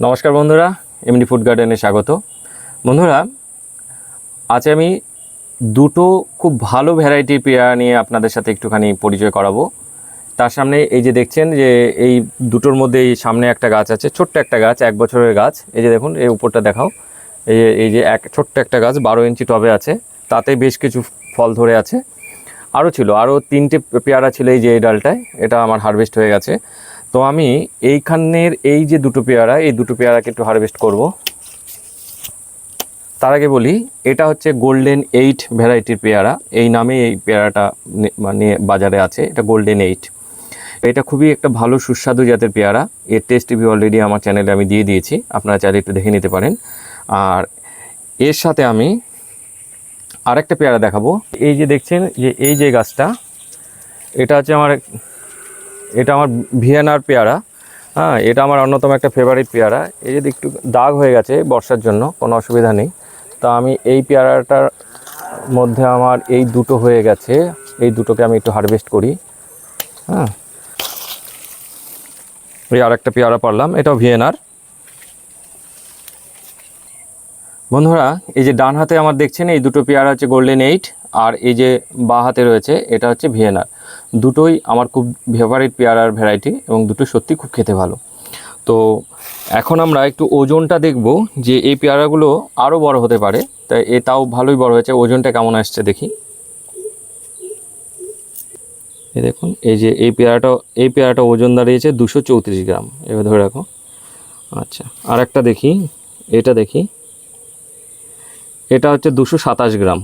নমস্কার বন্ধুরা MD food গার্ডেনে স্বাগত। বন্ধুরা আজ আমি দুটো খুব ভালো ভ্যারাইটির পেয়ারা নিয়ে আপনাদের সাথে একটুখানি পরিচয় করাবো। তার সামনে এই যে দেখছেন যে এই দুটোর মধ্যে এই সামনে একটা গাছ আছে, ছোট্ট একটা গাছ, এক বছরের গাছ। এই যে দেখুন, এই উপরটা দেখাও। এই যে এই যে এক, ছোট্ট একটা গাছ, বারো ইঞ্চি টবে আছে। তাতে বেশ কিছু ফল ধরে আছে। আরও ছিল, আরও তিনটে পেয়ারা ছিল এই যে এই ডালটায়। এটা আমার হারভেস্ট হয়ে গেছে। তো আমি এইখানের এই যে দুটো পেয়ারা, এই দুটো পেয়ারাকে একটু হারভেস্ট করব। তার আগে বলি, এটা হচ্ছে গোল্ডেন এইট ভ্যারাইটির পেয়ারা। এই নামে এই পেয়ারাটা মানে বাজারে আছে, এটা গোল্ডেন এইট এটা খুবই একটা ভালো সুস্বাদু জাতের পেয়ারা। এর টেস্ট রিভিউ অলরেডি আমার চ্যানেলে আমি দিয়ে দিয়েছি, আপনারা চাইলে একটু দেখে নিতে পারেন। আর এর সাথে আমি আরেকটা পেয়ারা দেখাবো। এই যে দেখছেন যে এই যে গাছটা, এটা হচ্ছে আমার এটা আমার ভিয়েনার পেয়ারা হ্যাঁ এটা আমার অন্যতম একটা ফেভারিট পেয়ারা। এই যদি একটু দাগ হয়ে গেছে বর্ষার জন্য, কোনো অসুবিধা নেই। তা আমি এই পেয়ারাটার মধ্যে আমার এই দুটো হয়ে গেছে, এই দুটোকে আমি একটু হারভেস্ট করি হ্যাঁ। এই আর একটা পেয়ারা পারলাম, এটাও ভিয়েনার। বন্ধুরা, এই যে ডান হাতে আমার দেখছেন, এই দুটো পেয়ারা হচ্ছে গোল্ডেন এইট আর এই যে বা হাতে রয়েছে, এটা হচ্ছে ভিয়েনার। দুটোই আমার খুব ফেভারিট পেয়ারার ভ্যারাইটি এবং দুটো সত্যি খুব খেতে ভালো। তো এখন আমরা একটু ওজনটা দেখব যে এই পেয়ারাগুলো আরও বড় হতে পারে। তাই এ তাও ভালোই বড় হয়েছে। ওজনটা কেমন আসছে দেখি। এ দেখুন, এই যে এই পেয়ারাটা এই পেয়ারাটা ওজন দাঁড়িয়েছে দুশো চৌত্রিশ গ্রাম। এবার ধরে রাখো। আচ্ছা আর একটা দেখি, এটা দেখি। এটা হচ্ছে দুশো সাতাশ গ্রাম।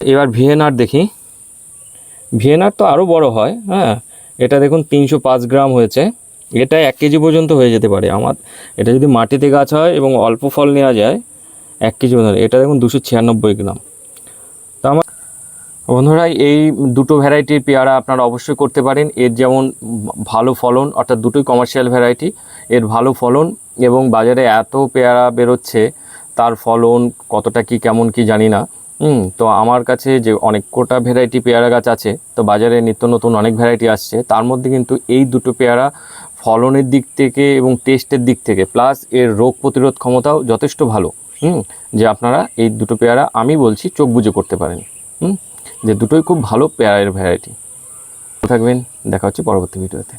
এবার ভিএনআর দেখি। ভিএনআর তো আরও বড় হয় হ্যাঁ। এটা দেখুন তিনশো পাঁচ গ্রাম হয়েছে। এটা এক কেজি পর্যন্ত হয়ে যেতে পারে। আমার এটা যদি মাটিতে গাছ হয় এবং অল্প ফল নেওয়া যায়, এক কেজি পর্যন্ত এটা দেখুন দুশো ছিয়ানব্বই গ্রাম। তো আমার বন্ধুরা, এই দুটো ভ্যারাইটির পেয়ারা আপনারা অবশ্যই করতে পারেন। এর যেমন ভালো ফলন, অর্থাৎ দুটোই কমার্শিয়াল ভ্যারাইটি এর ভালো ফলন এবং বাজারে এত পেয়ারা বেরোচ্ছে, তার ফলন কতটা কি, কেমন কি জানি না। হুম, তো আমার কাছে যে অনেক কোটা ভ্যারাইটি পেয়ারা গাছ আছে, তো বাজারে নিত্য নতুন অনেক ভ্যারাইটি আসছে, তার মধ্যে কিন্তু এই দুটো পেয়ারা ফলনের দিক থেকে এবং টেস্টের দিক থেকে প্লাস এর রোগ প্রতিরোধ ক্ষমতাও যথেষ্ট ভালো, হুম, যে আপনারা এই দুটো পেয়ারা আমি বলছি চোখ বুজে করতে পারেন, হুম, যে দুটোই খুব ভালো পেয়ারের ভ্যারাইটি থাকবেন, দেখা হচ্ছে পরবর্তী ভিডিওতে।